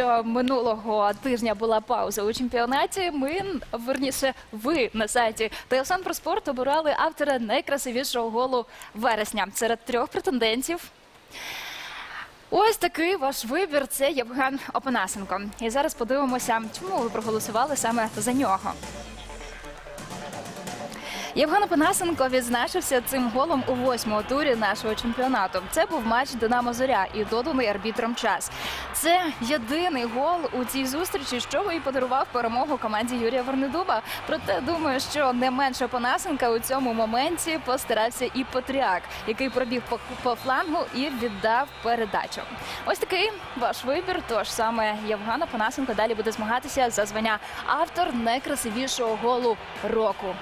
що минулого тижня була пауза у чемпіонаті. Ми верніше, ви на сайті ТСН про спорт обирали автора найкрасивішого голу вересня серед трьох претендентів. Ось такий ваш вибір. Це Євген Опанасенко. І зараз подивимося, чому ви проголосували саме за нього. Євген Опанасенко відзначився цим голом у восьмому турі нашого чемпіонату. Це був матч Динамо Зоря і доданий арбітром час. Це єдиний гол у цій зустрічі, що і подарував перемогу команді Юрія Вернедуба. Проте думаю, що не менше Опанасенка у цьому моменті постарався і Патріак, який пробіг по, по флангу і віддав передачу. Ось такий ваш вибір. Тож саме Євген Опанасенко далі буде змагатися за звання автор найкрасивішого голу року.